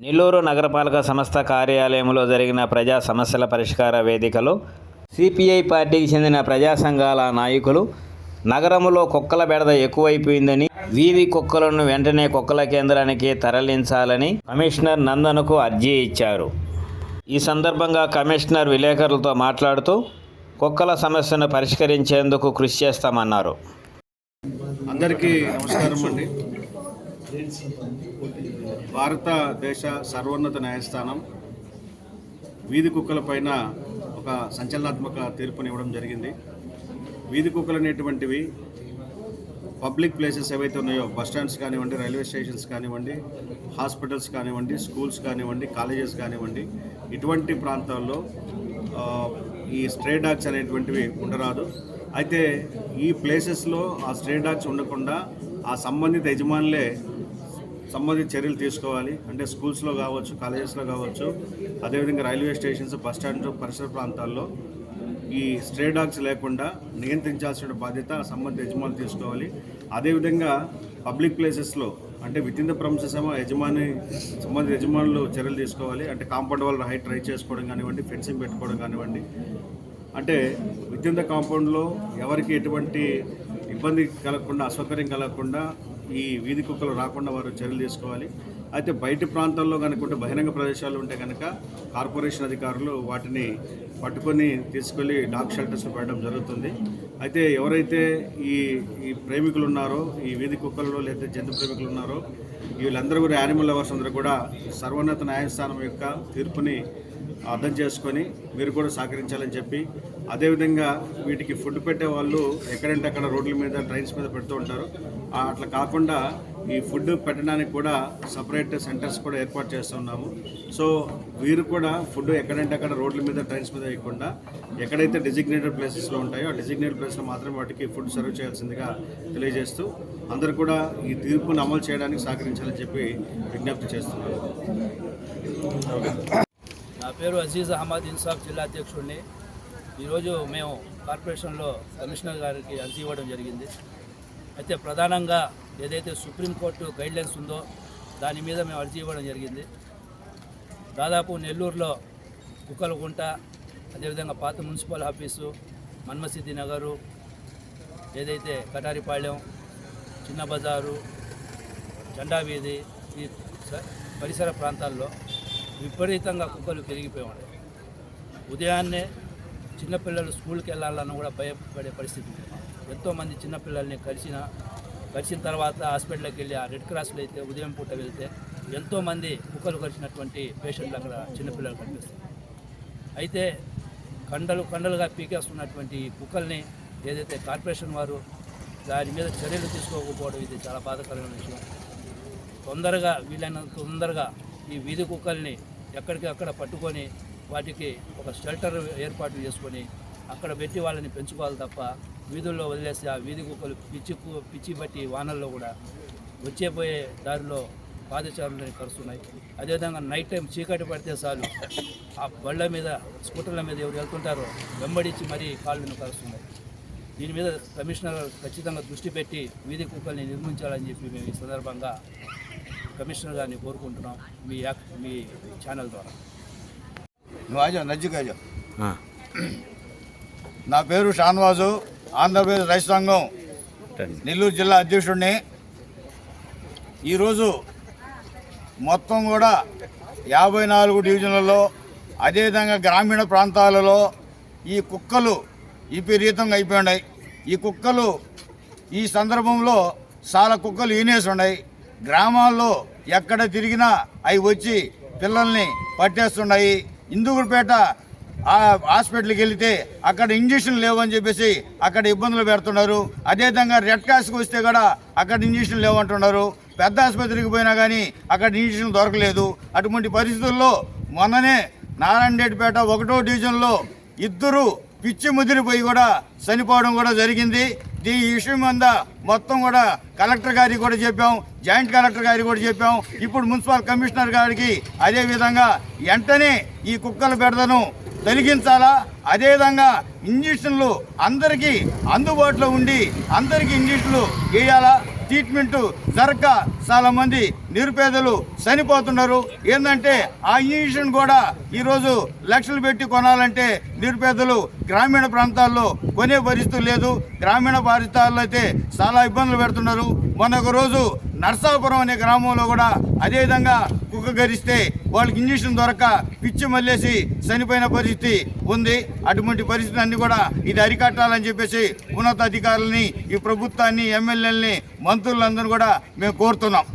నెల్లూరు నగరపాలక సంస్థ కార్యాలయంలో జరిగిన ప్రజా సమస్యల పరిష్కార వేదికలో సిపిఐ పార్టీకి చెందిన ప్రజా సంఘాల నాయకులు నగరంలో కుక్కల బెడద ఎక్కువైపోయిందని వీధి కుక్కలను వెంటనే కుక్కల కేంద్రానికి తరలించాలని కమిషనర్ నందనకు అర్జీ ఇచ్చారు. ఈ సందర్భంగా కమిషనర్ విలేకరులతో మాట్లాడుతూ కుక్కల సమస్యను పరిష్కరించేందుకు కృషి చేస్తామన్నారు. అందరికీ నమస్కారం అండి. భారతదేశ సర్వోన్నత న్యాయస్థానం వీధి కుక్కల పైన ఒక సంచలనాత్మక తీర్పునివ్వడం జరిగింది. వీధి కుక్కలు అనేటువంటివి పబ్లిక్ ప్లేసెస్ ఏవైతే ఉన్నాయో బస్ స్టాండ్స్ కానివ్వండి రైల్వే స్టేషన్స్ కానివ్వండి హాస్పిటల్స్ కానివ్వండి స్కూల్స్ కానివ్వండి కాలేజెస్ కానివ్వండి ఇటువంటి ప్రాంతాల్లో ఈ స్ట్రే డాగ్స్ అనేటువంటివి ఉండరాదు. అయితే ఈ ప్లేసెస్లో ఆ స్ట్రే డాగ్స్ ఉండకుండా ఆ సంబంధిత యజమానులే సంబంధిత చర్యలు తీసుకోవాలి. అంటే స్కూల్స్లో కావచ్చు కాలేజెస్లో కావచ్చు. అదేవిధంగా రైల్వే స్టేషన్స్ బస్ స్టాండ్ పరిసర ప్రాంతాల్లో ఈ స్ట్రే డాగ్స్ లేకుండా నియంత్రించాల్సిన బాధ్యత సంబంధిత యజమానులు తీసుకోవాలి. అదేవిధంగా పబ్లిక్ ప్లేసెస్లో అంటే విత్ ఇన్ ద ప్రమిసెస్ ఏమో యజమాని సంబంధిత యజమానులు చర్యలు తీసుకోవాలి. అంటే కాంపౌండ్ వాళ్ళు హైట్ ట్రై చేసుకోవడం కానివ్వండి ఫెన్సింగ్ పెట్టుకోవడం కానివ్వండి. అంటే విత్ ఇన్ ద కాంపౌండ్లో ఎవరికి ఎటువంటి ఇబ్బంది కలగకుండా అసౌకర్యం కలగకుండా ఈ వీధి కుక్కలు రాకుండా వారు చర్యలు తీసుకోవాలి. అయితే బయటి ప్రాంతాల్లో కనుకుంటే బహిరంగ ప్రదేశాలు ఉంటే కనుక కార్పొరేషన్ అధికారులు వాటిని పట్టుకొని తీసుకెళ్ళి డాగ్ షెల్టర్స్లో పెట్టడం జరుగుతుంది. అయితే ఎవరైతే ఈ ఈ ప్రేమికులు ఉన్నారో ఈ వీధి కుక్కలలో లేదా జంతు ప్రేమికులు ఉన్నారో వీళ్ళందరూ కూడా యానిమల్ లవర్స్ అందరూ కూడా సర్వోన్నత న్యాయస్థానం యొక్క తీర్పుని అర్థం చేసుకొని మీరు కూడా సహకరించాలని చెప్పి అదేవిధంగా వీటికి ఫుడ్ పెట్టే వాళ్ళు ఎక్కడంటే అక్కడ రోడ్ల మీద ట్రైన్స్ మీద పెడుతూ ఉంటారు. అట్లా కాకుండా ఈ ఫుడ్ పెట్టడానికి కూడా సపరేట్ సెంటర్స్ కూడా ఏర్పాటు చేస్తున్నాము సో వీరు కూడా ఫుడ్ ఎక్కడంటే అక్కడ రోడ్ల మీద ట్రైన్స్ మీద వేయకుండా ఎక్కడైతే డిజిగ్నేటెడ్ ప్లేసెస్లో ఉంటాయో ఆ డిజిగ్నేటెడ్ ప్లేస్లో మాత్రమే వాటికి ఫుడ్ సర్వ్ చేయాల్సిందిగా తెలియజేస్తూ అందరూ కూడా ఈ తీర్పును అమలు చేయడానికి సహకరించాలని చెప్పి విజ్ఞప్తి చేస్తున్నారు నా పేరు అజీజ్ అహ్మద్ ఇన్సాఫ్ జిల్లా అధ్యక్షుడిని. ఈరోజు మేము కార్పొరేషన్లో కమిషనర్ గారికి అర్జీ ఇవ్వడం జరిగింది. అయితే ప్రధానంగా ఏదైతే సుప్రీంకోర్టు గైడ్లైన్స్ ఉందో దాని మీద మేము అర్జీ ఇవ్వడం జరిగింది. దాదాపు నెల్లూరులో కుక్కలగుంట అదేవిధంగా పాత మున్సిపల్ ఆఫీసు మన్మసిద్ధి నగరు ఏదైతే కటారిపాళ్యం చిన్న బజారు జెండా వీధి ఈ స- పరిసర ప్రాంతాల్లో విపరీతంగా కుక్కలు పెరిగిపోయి ఉన్నాయి. ఉదయాన్నే చిన్నపిల్లలు స్కూల్కి వెళ్ళాలన్నా కూడా భయపడే పరిస్థితి ఉంది. ఎంతోమంది చిన్నపిల్లల్ని కలిసిన కలిసిన తర్వాత హాస్పిటల్కి వెళ్ళి ఆ రెడ్ క్రాస్లో అయితే ఉదయం పూట వెళ్తే ఎంతోమంది కుక్కలు కలిసినటువంటి పేషెంట్లు అక్కడ చిన్నపిల్లలు కనిపిస్తారు అయితే కండలు కండలుగా పీకేస్తున్నటువంటి కుక్కల్ని ఏదైతే కార్పొరేషన్ వారు దాని మీద చర్యలు తీసుకోకపోవడం ఇది చాలా బాధాకరమైన విషయం. తొందరగా వీలైనంత తొందరగా ఈ వీధి కుక్కల్ని ఎక్కడికి అక్కడ పట్టుకొని వాటికి ఒక షెల్టర్ ఏర్పాటు చేసుకొని అక్కడ పెట్టి వాళ్ళని పెంచుకోవాలి తప్ప వీధుల్లో వదిలేసి ఆ వీధి కుక్కలు పిచ్చి పిచ్చి బట్టి వానల్లో కూడా వచ్చే పోయే దారిలో పాదచారులని కరుస్తున్నాయి. అదేవిధంగా నైట్ టైం చీకటి పడితే చాలు ఆ బళ్ళ మీద స్కూటర్ల మీద ఎవరు వెళ్తుంటారో వెంబడించి మరీ కాళ్ళను కరుస్తున్నాయి. దీని మీద కమిషనర్ ఖచ్చితంగా దృష్టి పెట్టి వీధి కుక్కల్ని నిర్మించాలని చెప్పి మేము ఈ సందర్భంగా కమిషనర్ గారిని కోరుకుంటున్నాం మీ యాక్ మీ ఛానల్ ద్వారా. నువ్వు ఆజో నజ్జికాజో నా పేరు షాన్వాజు ఆంధ్రప్రదేశ్ రైతు సంఘం నెల్లూరు జిల్లా అధ్యక్షుడిని. ఈరోజు మొత్తం కూడా యాభై నాలుగు డివిజన్లలో అదేవిధంగా గ్రామీణ ప్రాంతాలలో ఈ కుక్కలు విపరీతంగా అయిపోయినాయి. ఈ కుక్కలు ఈ సందర్భంలో చాలా కుక్కలు ఈనేసి ఉన్నాయి. గ్రామాల్లో ఎక్కడ తిరిగినా అవి వచ్చి పిల్లల్ని పట్టేస్తున్నాయి. ఇందుకుపేట హాస్పిటల్కి వెళితే అక్కడ ఇంజక్షన్ లేవని చెప్పేసి అక్కడ ఇబ్బందులు పెడుతున్నారు. అదేవిధంగా రెడ్ క్రాస్కి వస్తే కూడా అక్కడ ఇంజక్షన్ లేవంటున్నారు. పెద్ద ఆసుపత్రికి పోయినా కానీ అక్కడ ఇంజక్షన్ దొరకలేదు. అటువంటి పరిస్థితుల్లో మొన్ననే నారాయణరెడ్డిపేట ఒకటో డివిజన్లో ఇద్దరు పిచ్చి ముదిరిపోయి కూడా చనిపోవడం కూడా జరిగింది. ఈ విషయం మీద మొత్తం కూడా కలెక్టర్ గారికి కూడా చెప్పాం జాయింట్ కలెక్టర్ గారికి కూడా చెప్పాం. ఇప్పుడు మున్సిపల్ కమిషనర్ గారికి అదే విధంగా వెంటనే ఈ కుక్కల బెడదను తొలగించాలా? అదేవిధంగా ఇంజక్షన్లు అందరికీ అందుబాటులో ఉండి అందరికీ ఇంజక్షన్లు వేయాలా? ట్రీట్మెంట్ జరగక చాలా మంది నిరుపేదలు చనిపోతున్నారు. ఏంటంటే ఆ ఇంజక్షన్ కూడా ఈరోజు లక్షలు పెట్టి కొనాలంటే నిరుపేదలు గ్రామీణ ప్రాంతాల్లో కొనే పరిస్థితి లేదు. గ్రామీణ ప్రాంతాల్లో అయితే చాలా ఇబ్బందులు పెడుతున్నారు. మొన్న రోజు నర్సాపురం అనే గ్రామంలో కూడా అదే విధంగా కుక్క గరిస్తే వాళ్ళకి ఇంజక్షన్ దొరక పిచ్చి మళ్ళేసి చనిపోయిన పరిస్థితి ఉంది. అటువంటి పరిస్థితి అన్ని కూడా ఇది అరికట్టాలని చెప్పేసి ఉన్నతాధికారులని ఈ ప్రభుత్వాన్ని ఎమ్మెల్యేలని మంత్రులందరూ కూడా మేము కోరుతున్నాం.